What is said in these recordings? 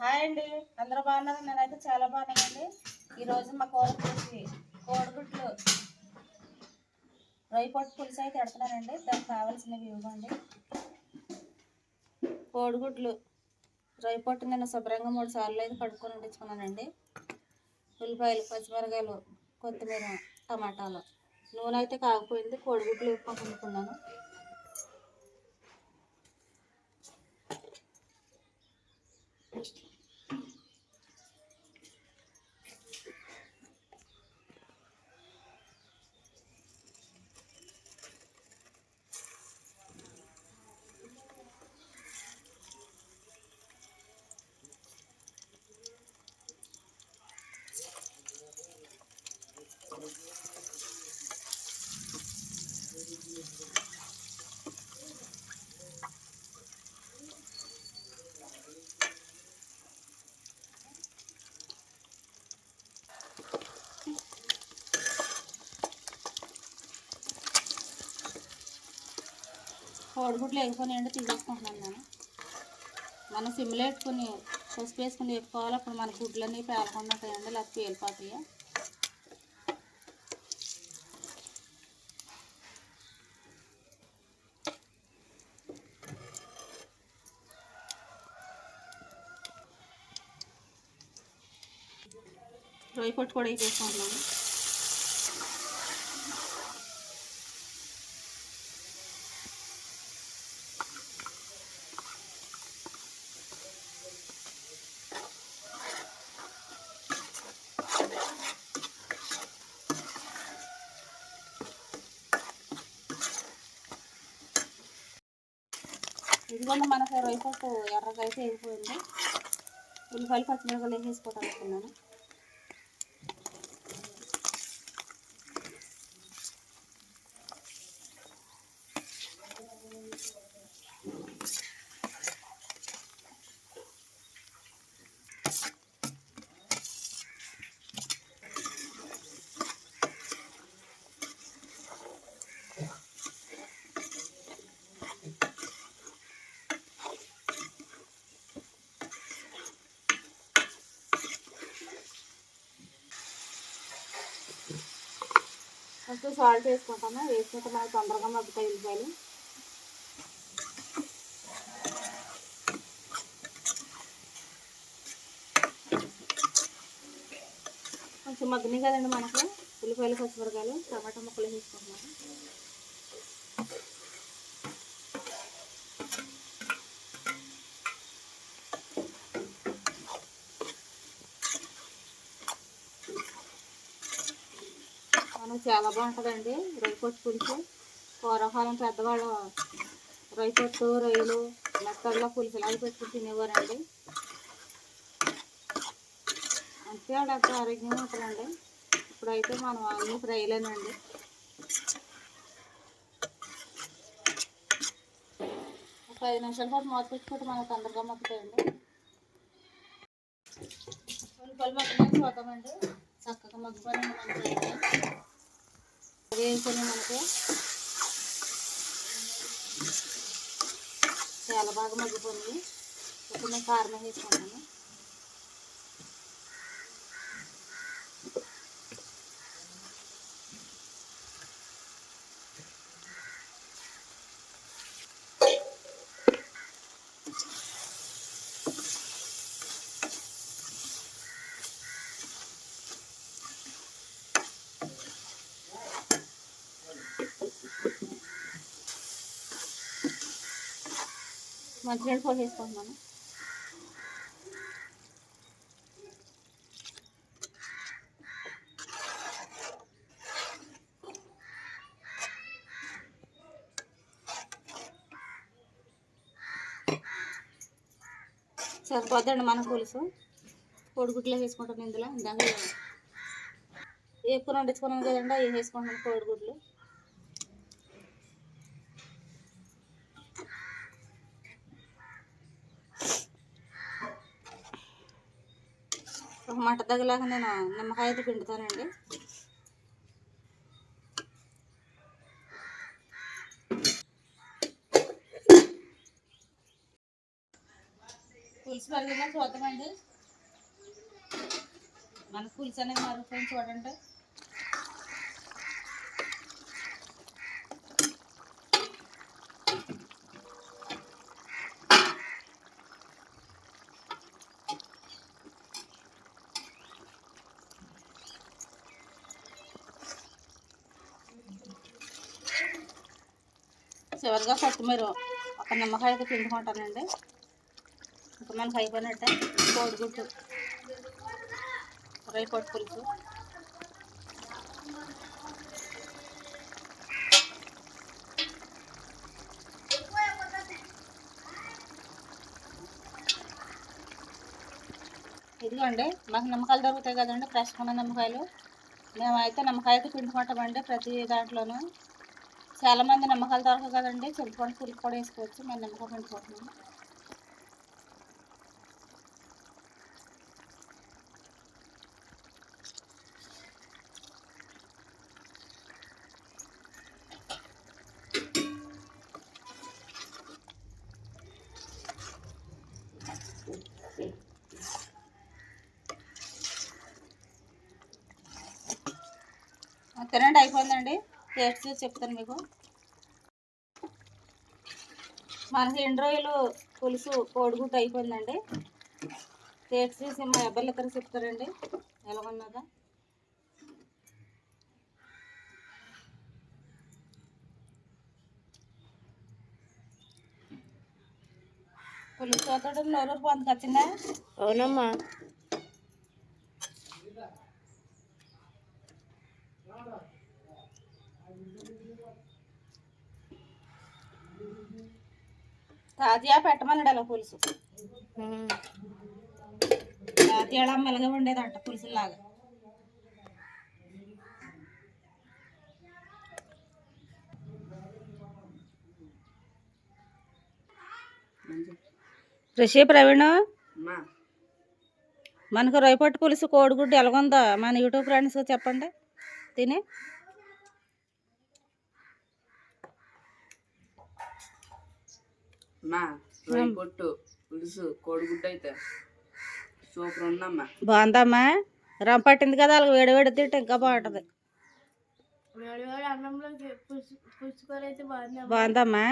Hi అండి. అందరూ బాగున్నారు? నేనైతే చాలా బాగున్నానండి. ఈరోజు మా కూర కోడిగుడ్లు రొయ్య పొట్టు పులుసు అయితే పెడుతున్నానండి. దానికి కావాల్సినవి ఇవ్వండి. కోడిగుడ్లు రొయ్య పొట్టు నేను శుభ్రంగా మూడు సార్లు అయితే కడుక్కొని వండించుకున్నానండి ఉల్లిపాయలు పచ్చిమిరకాయలు కొత్తిమీర టమాటాలు. నూనె అయితే కాగిపోయింది కోడిగుడ్లు ఉప్పు వండుకున్నాను. కోడిగుడ్లు వేసుకొని తీసేసుకుంటున్నాను నేను. మనం సిమ్లో పసుపు వేసుకుని వేపుకోవాలి అప్పుడు మన గుడ్లన్నీ పేలకుండా ఉంటాయండి లేకపోతే పేలిపోతాయి. రొయ్య పొట్టు కూడా వేసేసుకుంటున్నాను. ఇదిగోండి మనకు రొయ్య పొట్టు ఎర్రగా అయితే అయిపోయింది. ఉల్లిపాయలు పచ్చిమిరపకాయలు వేసేసుకోవటం ఫస్ట్ సాల్ట్ వేసుకుంటాము వేసుకుంటే మనకి తొందరగా మగ్గుతాయి ఉల్లిపాయలు కొంచెం మగ్గినాయి కదండి మనకు. ఉల్లిపాయలు పచ్చిమిరకాయలు టమాటా ముక్కలు వేసుకుంటున్నాము చాలా బాగుంటుందండి. రొయ్య పొట్టు పులుసు. పూర్వకాలం పెద్దవాళ్ళు రొయ్య పొట్టు రొయ్యలు మెత్తల్లో పులుసులాగా పెట్టుకుని తినేవారండి. అంతే వాళ్ళకి ఆరోగ్యంగా ఉంటుందండి. ఇప్పుడైతే మనం అన్ని ఫ్రైలేనండి. ఒక ఐదు నిమిషాల పాటు మూత పెట్టుకుంటే మనకు తొందరగా మగ్గుతాయండి. ఉల్లిపాయలు మొత్తం చూద్దామండి చక్కగా మగ్గిపోయినండి మనకి వేసుకొని మనకి. చాలా బాగా మగ్గిపోయింది. ఇప్పుడు నేను కారం వేసుకుంటాను. మంచినీళ్ళు పోసేసుకుంటున్నాను సరిపోద్దండి మన పులుసు. కోడిగుడ్లు వేసుకుంటాను ఇందులో. ఇందాక కూర వండించుకున్నాను కదండి అవి వేసుకుంటాను కోడిగుడ్లు ఒక మంట తగ్గలాగా నేను నిమ్మకాయ అయితే పిండుతానండి. పులుసు మరిగినా చూద్దామండి. మన పులుసు అనేది మరుగుతుంది చూడండి. చివరిగా కొత్తిమీర ఒక నిమ్మకాయ అయితే పిండుకుంటానండి. ఇప్పుడు మనకి అయిపోయినట్టే కోడిగుడ్డు రేపటి పులుసు. ఇదిగోండి మాకు నిమ్మకాయలు దొరుకుతాయి కదండి ఫ్రెష్గా ఉన్న నిమ్మకాయలు. మేమైతే నిమ్మకాయకి పిండుకుంటామండి ప్రతి దాంట్లోనూ. చాలా మంది నిమ్మకాయలు దొరకవు కదండి. చింతపండు పులుపు కూడా వేసుకోవచ్చు. మేము నిమ్మకాయ పిండుకుంటున్నాము తినండి అయిపోయిందండి. టేస్ట్ చూసి చెప్తాను మీకు. మన రెండు రోజులు పులుసు కోడిగుడ్డు అయిపోయిందండి. టేస్ట్ చూసి మా అబ్బాయిలు ఇద్దరు చెప్తారండి. ఎలా ఉన్నదా పులుసు చూస్తాడు నోరూరు పొందుకు వచ్చిందా అవునమ్మా. తాజా పెట్టమన్నాడు అలా పులుసు. తాజా మెల్లగా ఉండేదంట పులుసులాగా. రిషి ప్రవీణ్? మనకు రైపట్టు పులుసు కోడిగుడ్డు ఎలాగుందో? మన యూట్యూబ్ ఫ్రెండ్స్ చెప్పండి. తిని. అమ్మా రొయ్య పొట్టు పులుసు కోడిగుడ్డు అయితే సూపర్ ఉందమ్మా బాగుందమ్మా. రమ్ పట్టింది కదా వాళ్ళకి వేడి వేడి తింటే ఇంకా బాగుంటుంది. బాగుందమ్మా.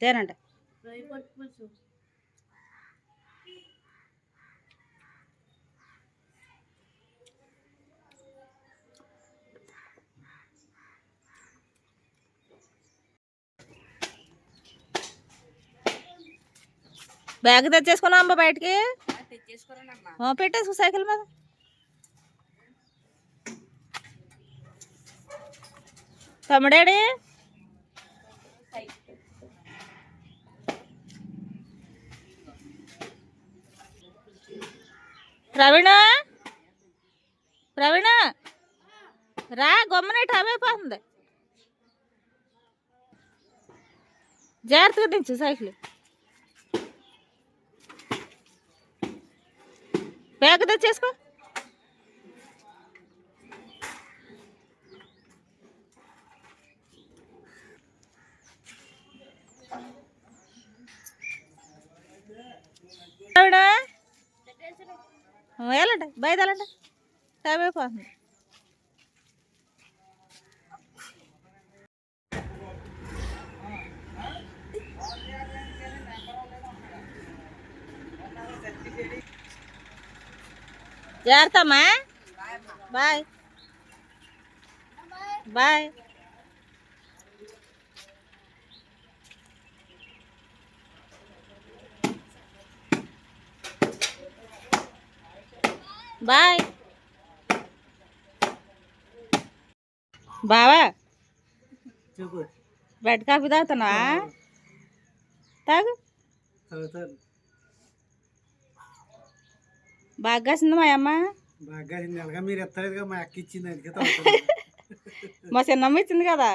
తినండి. బ్యాగ్ తెచ్చేసుకున్నావు అమ్మ బయటికి? పెట్టేసుకో సైకిల్ మీద. తమ్ముడేడి? ప్రవీణ? ప్రవీణ? రా గమ్మున టైం అయిపోతుంది జాగ్రత్తగా దించు సైకిల్. బ్యాగ్ తెచ్చేసుకో వెళ్ళండి బయట వెళ్ళండి టైం అయిపోతుంది. జాగ్రత్త అమ్మా బాయ్ బాయ్ బాయ్ బావా చెప్పు బెడ్ కాఫీ తాగుతున్నావా తాగు బాగా కాసింది మా అమ్మ? బాగా మీరు ఎత్తలేదుగా మా అక్క ఇచ్చింది మా చిన్నమ్మ ఇచ్చింది కదా.